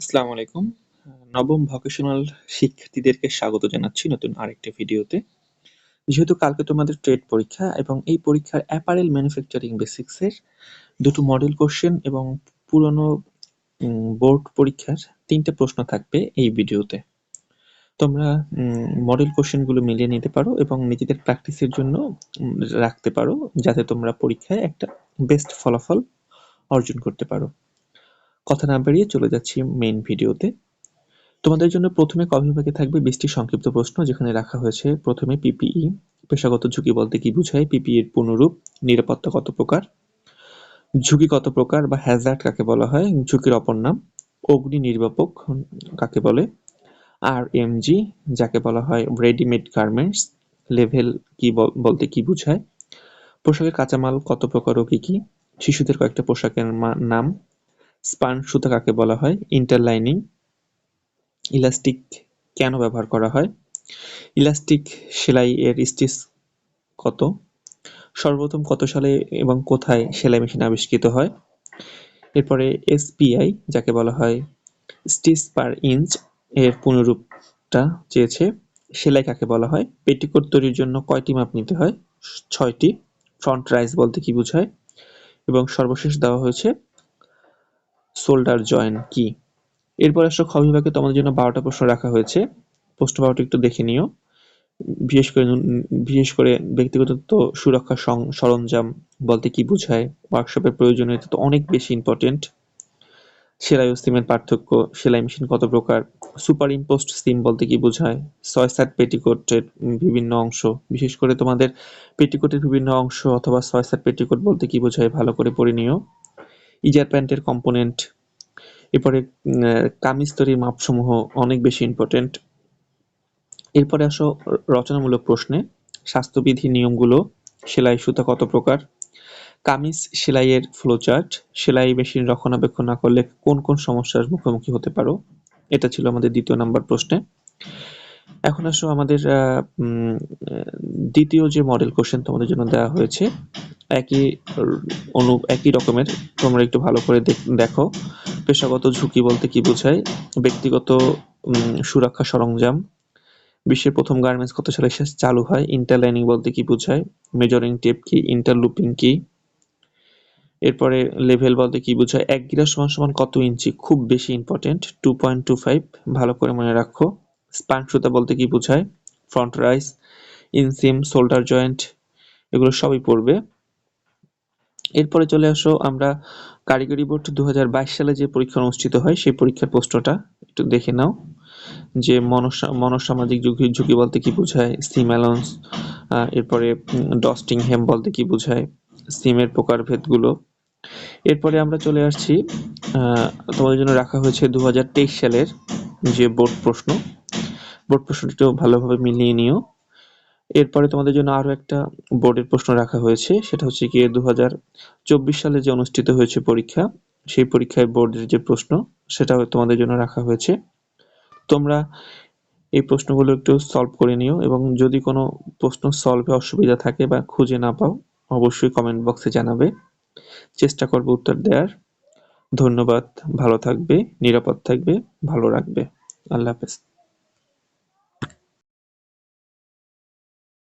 আসসালামু আলাইকুম। নবম ভকেশনাল শিক্ষার্থীদেরকে স্বাগত জানাচ্ছি নতুন আরেকটি ভিডিওতে। যেহেতু কালকে তোমাদের ট্রেড পরীক্ষা এবং এই পরীক্ষার অ্যাপারেল ম্যানুফ্যাকচারিং বেসিক্সের দুটো মডেল কোশ্চেন এবং পুরনো বোর্ড পরীক্ষার তিনটে প্রশ্ন থাকবে এই ভিডিওতে। তোমরা মডেল কোশ্চেনগুলো মিলিয়ে নিতে পারো এবং নিজেদের প্র্যাকটিসের জন্য রাখতে পারো যাতে তোমরা পরীক্ষায় একটা বেস্ট ফলাফল অর্জন করতে পারো। কথা না বাড়িয়ে চলে যাচ্ছি মেইন ভিডিওতে। তোমাদের জন্য প্রথমে ক থাকবে বিশটি সংক্ষিপ্ত প্রশ্ন, যেখানে রাখা হয়েছে প্রথমে পিপিই পেশাগত ঝুঁকি বলতে কি বুঝায় পিপিই এর পুনরূপ নিরাপত্তা কত প্রকার, ঝুঁকি কত প্রকার বা হ্যাজার্ড কাকে বলা হয়, ঝুঁকির অপর নাম, অগ্নি নির্বাপক কাকে বলে আর এমজি যাকে বলা হয় রেডিমেড গার্মেন্টস লেভেল কি বলতে কি বুঝায়, পোশাকের কাঁচামাল কত প্রকার ও কি কি, শিশুদের কয়েকটা পোশাকের নাম স্পান সুতা কাকে বলা হয়? ইন্টারলাইনিং ইলাস্টিক কেন ব্যবহার করা হয়? ইলাস্টিক সেলাই এর স্টিচ কত? সর্বপ্রথম কত সালে এবং কোথায় সেলাই মেশিন আবিষ্কৃত হয়? এরপরে এসপিআই যাকে বলা হয় স্টিচ পার ইঞ্চ এর পুনরূপটা চেয়েছে। সেলাই কাকে বলা হয়? পেটিকোট তৈরির জন্য কয়টি মাপ নিতে হয়? ছয়টি। ফ্রন্ট রাইজ বলতে কি বোঝায়? এবং সর্বশেষ দেওয়া হয়েছে শোল্ডার জয়েন্ট কি? এরপর আসো খ বিভাগে তোমাদের জন্য বারোটা প্রশ্ন রাখা হয়েছে। প্রশ্ন বারোটা একটু দেখে নিও। বিশেষ করে বিশেষ করে ব্যক্তিগত সুরক্ষা সরঞ্জাম বলতে কি বোঝায়? ওয়ার্কশপের প্রয়োজনীয়তা তো অনেক বেশি ইম্পর্টেন্ট সেলাই ও সিমের পার্থক্য, সেলাই মেশিন কত প্রকার? সুপার ইম্পোস্ট সিম বলতে কি বোঝায়? ছয় সাত পেটিকোটের বিভিন্ন অংশ, বিশেষ করে তোমাদের পেটিকোটের বিভিন্ন অংশ অথবা ছয় সাত পেটিকোট বলতে কি বোঝায় ভালো করে পড়ে নিও। ইজার প্যান্টের কম্পোনেন্ট এরপরে কামিজ তৈরির মাপসমূহ অনেক বেশি ইম্পর্টেন্ট এরপরে আসো রচনামূলক প্রশ্নে, স্বাস্থ্যবিধি নিয়মগুলো, সেলাই সুতা কত প্রকার? কামিজ সেলাইয়ের ফ্লোচার্ট সেলাই মেশিন রক্ষণাবেক্ষণ না করলে কোন কোন সমস্যার মুখোমুখি হতে পারো? এটা ছিল আমাদের দ্বিতীয় নাম্বার প্রশ্নে। এখন আসো আমাদের দ্বিতীয় যে মডেল কোশ্চেন তোমাদের জন্য দেওয়া হয়েছে, একই, অনু, একই রকমের, তোমরা একটু ভালো করে দেখো পেশাগত ঝুঁকি বলতে কি বোঝায়? ব্যক্তিগত সুরক্ষা সরঞ্জাম। বিশ্বের প্রথম গার্মেন্টস কত সালে চালু হয়? ইন্টারলাইনিং বলতে কি বোঝায়? মেজরিং টেপ কি? ইন্টারলুপিং কি? এরপরে লেভেল বলতে কি বোঝায়? এক গিরা সমান সমান কত ইঞ্চি? খুব বেশি important two point two five ভালো করে মনে রাখো। স্পান সুতা বলতে কি বোঝায়? Front rise, inseam shoulder joint, এগুলো সবই পড়বে। এরপরে চলে আসো আমরা কারিগরি বোর্ড দু হাজার বাইশ সালে যে পরীক্ষা অনুষ্ঠিত হয়, সেই পরীক্ষার প্রশ্নটা একটু দেখে নাও। যে মনসামাজিক ঝুঁকি ঝুঁকি বলতে কি বোঝায়? সিম অ্যালাউন্স এরপরে ডস্টিং হেম বলতে কি বোঝায়? সিমের প্রকারভেদগুলো। এরপরে আমরা চলে আসছি তোমাদের জন্য রাখা হয়েছে দু হাজার তেইশ সালের যে বোর্ড প্রশ্ন। বোর্ড প্রশ্নটিও ভালোভাবে মিলিয়ে নিও। এরপরে তোমাদের জন্য আরও একটা বোর্ডের প্রশ্ন রাখা হয়েছে, সেটা হচ্ছে গিয়ে দু সালে যে অনুষ্ঠিত হয়েছে পরীক্ষা, সেই পরীক্ষায় বোর্ডের যে প্রশ্ন সেটা তোমাদের জন্য রাখা হয়েছে। তোমরা এই প্রশ্নগুলো একটু সলভ করে নিও এবং যদি কোনো প্রশ্ন সলভে অসুবিধা থাকে বা খুঁজে না পাও, অবশ্যই কমেন্ট বক্সে জানাবে। চেষ্টা করব উত্তর দেওয়ার ধন্যবাদ, ভালো থাকবে, নিরাপদ থাকবে, ভালো রাখবে। আল্লাহ হাফেজ।